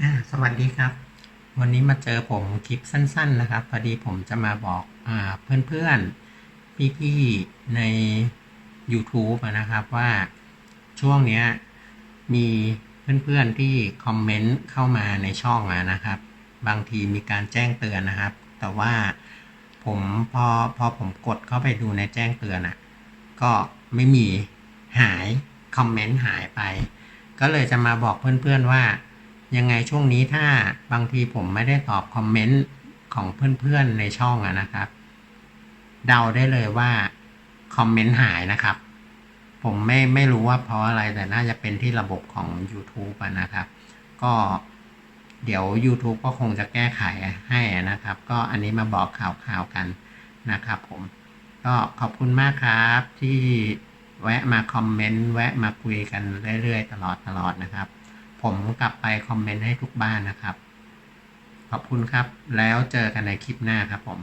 อ่าสวัสดีครับ วันนี้มาเจอผมคลิปสั้น ๆ นะครับ พอดีผมจะมาบอกอ่าเพื่อนๆ พี่ๆ ใน YouTube นะครับว่าช่วงเนี้ยมีเพื่อนๆ ที่คอมเมนต์เข้ามาในช่องนะครับ บางทีมีการแจ้งเตือนนะครับ แต่ว่าผมพอพอผมกดเข้าไปดูในแจ้งเตือนอะก็ไม่มีหายคอมเมนต์หายไป ก็เลยจะมาบอกเพื่อนๆว่า ยังไงช่วงนี้ถ้าบางทีผมไม่ได้ตอบคอมเมนต์ของเพื่อนๆในช่องอะนะครับ เดาได้เลยว่าคอมเมนต์หายนะครับ ผมไม่ไม่รู้ว่าเพราะอะไรแต่น่าจะเป็นที่ระบบของ YouTube อะนะครับ ก็เดี๋ยว YouTube ก็คงจะแก้ไขให้นะครับ ก็อันนี้มาบอกข่าวๆกันนะครับผมก็ขอบคุณมากครับที่แวะมาคอมเมนต์แวะมาคุยกันเรื่อยๆ ตลอดตลอดนะครับ ผมกลับไปคอมเมนต์ให้ทุกบ้านนะครับ ขอบคุณครับ แล้วเจอกันในคลิปหน้าครับผม